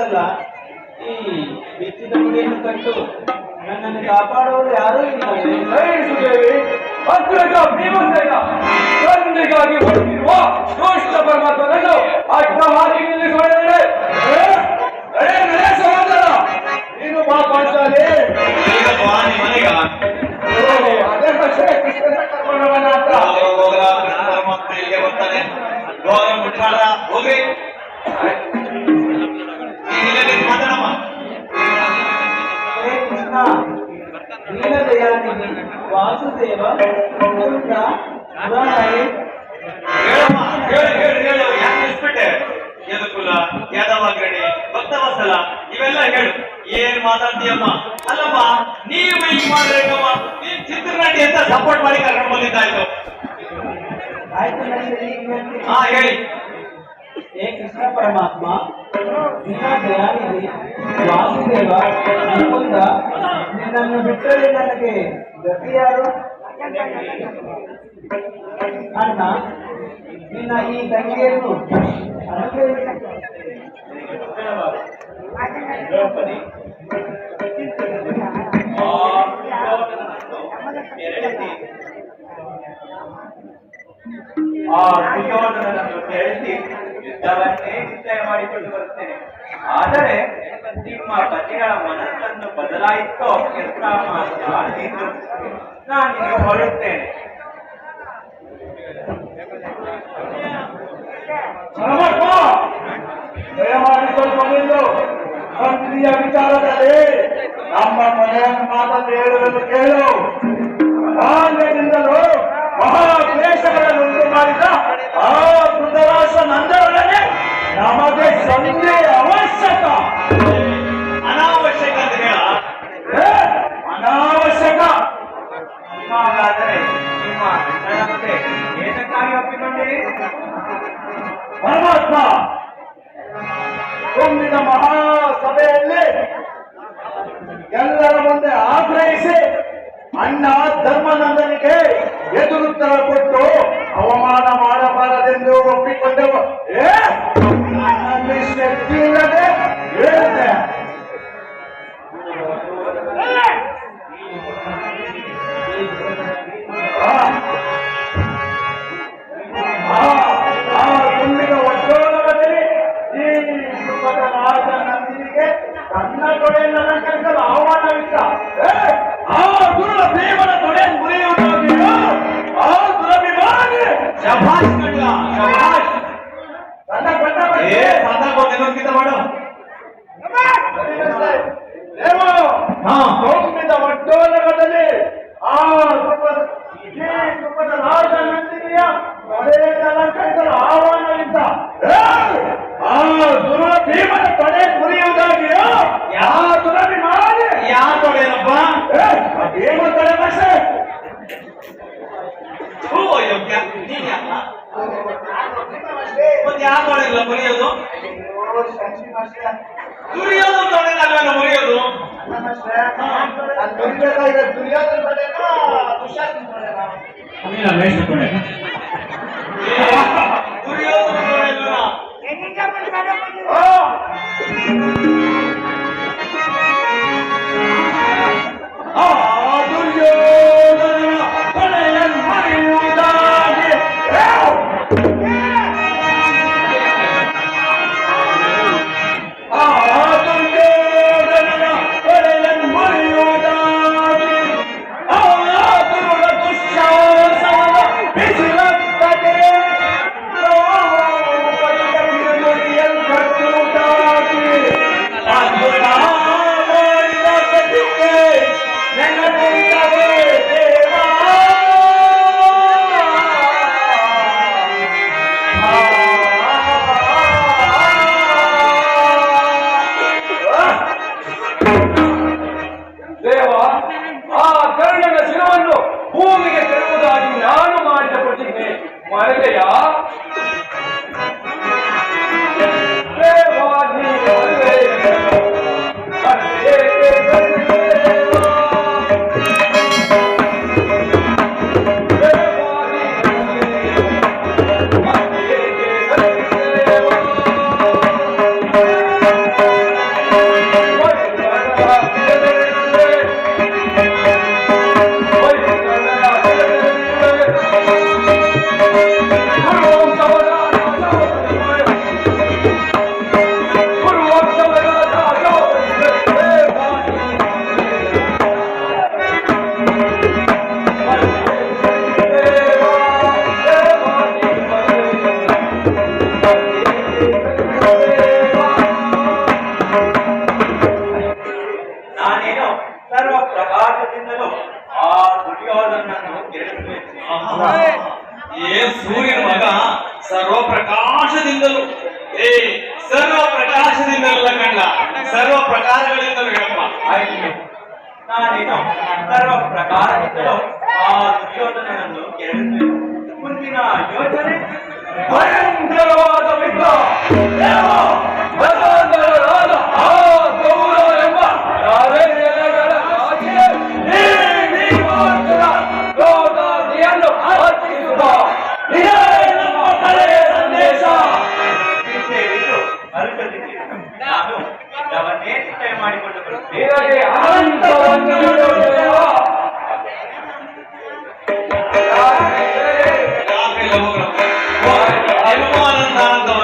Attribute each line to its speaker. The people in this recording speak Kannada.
Speaker 1: ಆಯ್ತಲ್ಲ ಈ ಬಿಚ್ಚಿದ ಗುಡಿಯನ್ನು ಕಟ್ಟು ನನ್ನನ್ನು ಕಾಪಾಡುವವರು ಯಾರೂ
Speaker 2: ಇಲ್ಲ ಅಗ್ರಜ ಭೀಮಸೇನ. ತಂದೆಗಾಗಿ ಹೊರಟಿರುವ ದುಷ್ಟ ಪರಮಾತ್ಮನನ್ನು ಅಡ್ಡ ಹಾಕಿ ನಿಲ್ಲಿಸುವವರೇ ನೀನು ಬಾ ಪಾಂಚಾಲಿ ಅದೇ ಕೃಷ್ಣನ ಕರ್ಕೊಂಡವನ ಅಂತ.
Speaker 3: ಇಲ್ಲಿಗೆ ಬರ್ತಾನೆ. ಹೋಗ ಹೋಗಿ ನಿಲ್ಸ್ಬಿಟ್ಟೆ ಯದುಕುಲ ಯಾದವಾಗ್ರಣಿ ಭಕ್ತವಸಲ ಇವೆಲ್ಲ ಹೇಳು. ಏನ್ ಮಾತಾಡ್ತೀಯಮ್ಮ? ಅಲ್ಲಮ್ಮ ನೀವು ಹಿಂಗ್ ಮಾಡ್ಬೇಕಮ್ಮ. ನೀನ್ ಚಿತ್ರನಟಿ ಅಂತ ಸಪೋರ್ಟ್ ಮಾಡಿ ಕರ್ಕೊಂಡು ಬಂದಿದ್ದಾಯ್ತು.
Speaker 1: ಈಗ.
Speaker 3: ಹಾ ಹೇಳಿ.
Speaker 1: ಹೇ ಕೃಷ್ಣ ಪರಮಾತ್ಮ ದೀನದಯಾನಿಧಿ ವಾಸುದೇವ ನಿನ್ನನ್ನು ಬಿಟ್ಟರೆ ನನಗೆ ಗತಿ ಯಾರು? ಅಣ್ಣ ನಿನ್ನ ಈ ದಂಗೆಯನ್ನು ಅನುಗ್ರಹಿಸಿ
Speaker 3: ದ್ರೌಪದಿ. ಆ ಸುಯೋಧನನನ್ನು ಕೇಳಿಸಿ ಯುದ್ಧವನ್ನೇ ನಿಶ್ಚಯ ಮಾಡಿಕೊಂಡು ಬರುತ್ತೇನೆ. ಆದರೆ, ನಿಮ್ಮ ಪತಿಗಳ ಮನಸ್ಸನ್ನು ಬದಲಾಯಿಸೋ ಕೆಲಸ ಮಾಡಿದ್ದು ನಾನು ಹೊರಡುತ್ತೇನೆ.
Speaker 2: ವಿಚಾರದಲ್ಲಿ ನಮ್ಮ ಮನೆಯ ಮಾತನ್ನು ಹೇಳುವುದನ್ನು ಕೇಳು.
Speaker 3: ಹಾಗಾದರೆ ನಿಮ್ಮ ಅಣ್ಣನಂತೆ ಏನಕ್ಕಾಗಿ ಒಪ್ಪಿಕೊಂಡಿರಿ?
Speaker 2: ಪರಮಾತ್ಮ ಮುಂದಿನ ಮಹಾಸಭೆಯಲ್ಲಿ ಎಲ್ಲರ ಮುಂದೆ ಆಗ್ರಹಿಸಿ ಅಣ್ಣ ಧರ್ಮನಂದನಿಗೆ ಎದುರುತ್ತರ ಕೊಟ್ಟು ಅವಮಾನ ಮಾಡಬಾರದೆಂದು ಒಪ್ಪಿಕೊಂಡೆವು. ಏ!
Speaker 3: ಶಭಾಷ್ ಕಣ್ಣ ಶಭಾಷ್
Speaker 2: ಕಂಡ
Speaker 3: ಏ ಸಾಧಾರಣ ದಿನಕ್ಕಿಂತ ಮಾಡು
Speaker 2: ದೇವ
Speaker 3: ಹಾ.
Speaker 2: ತುಂಬಿದ ಒಟ್ಟೋಲಗದಲ್ಲಿ ಆ ಧ್ರುವದ ಈ ಧ್ರುವದ ರಾಜ ನಂದಿನಿಯ ತೊಡೆಯನ್ನು ಅಲಂಕರಿಸಲು ಆಹ್ವಾನವಿದ್ದ ಏ, ಆ ದುರುಳ ಭೀಮನ ತೊಡೆ ಮುರಿಯುವುದಾಗಿಯೋ ಯಾ ದುರಭಿಮಾನಿ
Speaker 3: ಯಾರ ತೊಡೆನಪ್ಪ
Speaker 2: ಏ, ಆ ಭೀಮ ತೊಡೆ ಭಾಷೆ
Speaker 3: ಹೂ ಯೋಗ್ಯ ನೀನ್ ಯಾಕ ಮತ್ತೆ ತೊಡೆಲ್ಲ ಮುರಿಯೋದು? ದುರ್ಯೋಧನ ತೊಡೆನಲ್ಲ ಮುರಿಯೋದು?
Speaker 2: ದುರ್ಯೋಧನ ತೊಡೆನಾ
Speaker 3: ದುರ್ಯೋಧನ ದೇವ
Speaker 2: ಆ ಕರ್ಣನ ಶಿರವನ್ನು ಭೂಮಿಗೆ ತರುವುದಾಗಿ ನಾನು ಮಾಡಿದ ಪ್ರತಿಜ್ಞೆ. ಮರೆತೆಯ ఏ ಸೂರ್ಯನ ಮಗ ಸರ್ವಪ್ರಕಾಶದಿಂದಲೂ ಏ ಸರ್ವ ಪ್ರಕಾಶದಿಂದಲ್ಲ ಕಂಡ ಸರ್ವ ಪ್ರಕಾರಗಳಿಂದಲೂ ಹೇಳಪ್ಪ
Speaker 4: ಆಯ್ತು ನಾನೀಗ ಸರ್ವ ಪ್ರಕಾರದಿಂದಲೂ ಆ ದುರ್ಯೋಧನನನ್ನು ಕೆರಳಿಸಬೇಕು ಮುಂದಿನ ಯೋಚನೆ
Speaker 5: ಭಯಂಕರವಾದ ವಿಗ್ರಹ ಮರುಕಳಿಕೆ ನಾನು ಅವನ್ನೇ ಚಿಂತನೆ ಮಾಡಿಕೊಂಡು ದೇವರೇ ಅನಂತ ಅನುಮಾನಂದ